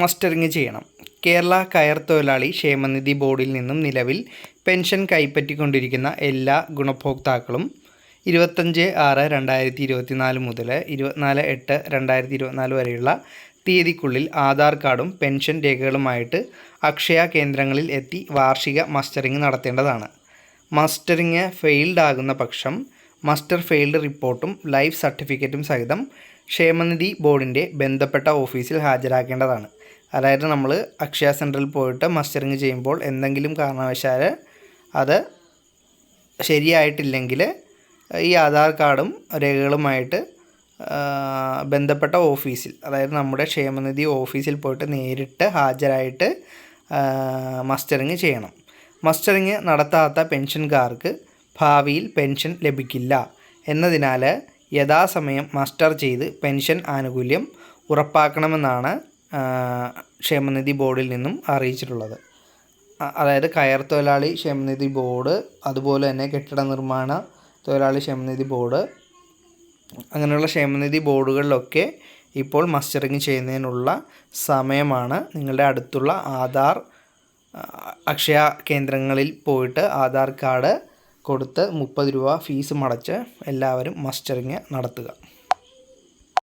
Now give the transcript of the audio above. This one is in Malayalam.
മസ്റ്ററിങ് ചെയ്യണം. കേരള കയർ തൊഴിലാളി ക്ഷേമനിധി ബോർഡിൽ നിന്നും നിലവിൽ പെൻഷൻ കൈപ്പറ്റിക്കൊണ്ടിരിക്കുന്ന എല്ലാ ഗുണഭോക്താക്കളും ഇരുപത്തഞ്ച് ആറ് രണ്ടായിരത്തി ഇരുപത്തി നാല് മുതൽ ഇരുപത്തിനാല് എട്ട് രണ്ടായിരത്തി ഇരുപത്തിനാല് വരെയുള്ള തീയതിക്കുള്ളിൽ ആധാർ കാർഡും പെൻഷൻ രേഖകളുമായിട്ട് അക്ഷയ കേന്ദ്രങ്ങളിൽ എത്തി വാർഷിക മസ്റ്ററിങ് നടത്തേണ്ടതാണ്. മസ്റ്ററിങ് ഫെയിൽഡ് ആകുന്ന പക്ഷം മസ്റ്റർ ഫെയിൽഡ് റിപ്പോർട്ടും ലൈഫ് സർട്ടിഫിക്കറ്റും സഹിതം ക്ഷേമനിധി ബോർഡിന്റെ ബന്ധപ്പെട്ട ഓഫീസിൽ ഹാജരാക്കേണ്ടതാണ്. അതായത് നമ്മൾ അക്ഷയ സെന്ററിൽ പോയിട്ട് മസ്റ്ററിങ് ചെയ്യുമ്പോൾ എന്തെങ്കിലും കാരണവശാൽ അത് ശരിയായിട്ടില്ലെങ്കിൽ ഈ ആധാർ കാർഡും രേഖകളുമായിട്ട് ബന്ധപ്പെട്ട ഓഫീസിൽ അതായത് നമ്മുടെ ക്ഷേമനിധി ഓഫീസിൽ പോയിട്ട് നേരിട്ട് ഹാജരായിട്ട് മസ്റ്ററിങ് ചെയ്യണം. മസ്റ്ററിങ് നടത്താത്ത പെൻഷൻകാർക്ക് ഭാവിയിൽ പെൻഷൻ ലഭിക്കില്ല എന്നതിനാൽ യഥാസമയം മസ്റ്റർ ചെയ്ത് പെൻഷൻ ആനുകൂല്യം ഉറപ്പാക്കണമെന്നാണ് ക്ഷേമനിധി ബോർഡിൽ നിന്നും അറിയിച്ചിട്ടുള്ളത്. അതായത് കയർ തൊഴിലാളി ക്ഷേമനിധി ബോർഡ് അതുപോലെ തന്നെ കെട്ടിട നിർമ്മാണ തൊഴിലാളി ക്ഷേമനിധി ബോർഡ് അങ്ങനെയുള്ള ക്ഷേമനിധി ബോർഡുകളിലൊക്കെ ഇപ്പോൾ മസ്റ്ററിങ് ചെയ്യുന്നതിനുള്ള സമയമാണ്. നിങ്ങളുടെ അടുത്തുള്ള ആധാർ അക്ഷയ കേന്ദ്രങ്ങളിൽ പോയിട്ട് ആധാർ കാർഡ് കൊടുത്ത് മുപ്പത് രൂപ ഫീസ് മടച്ച് എല്ലാവരും മസ്റ്ററിങ് നടത്തുക.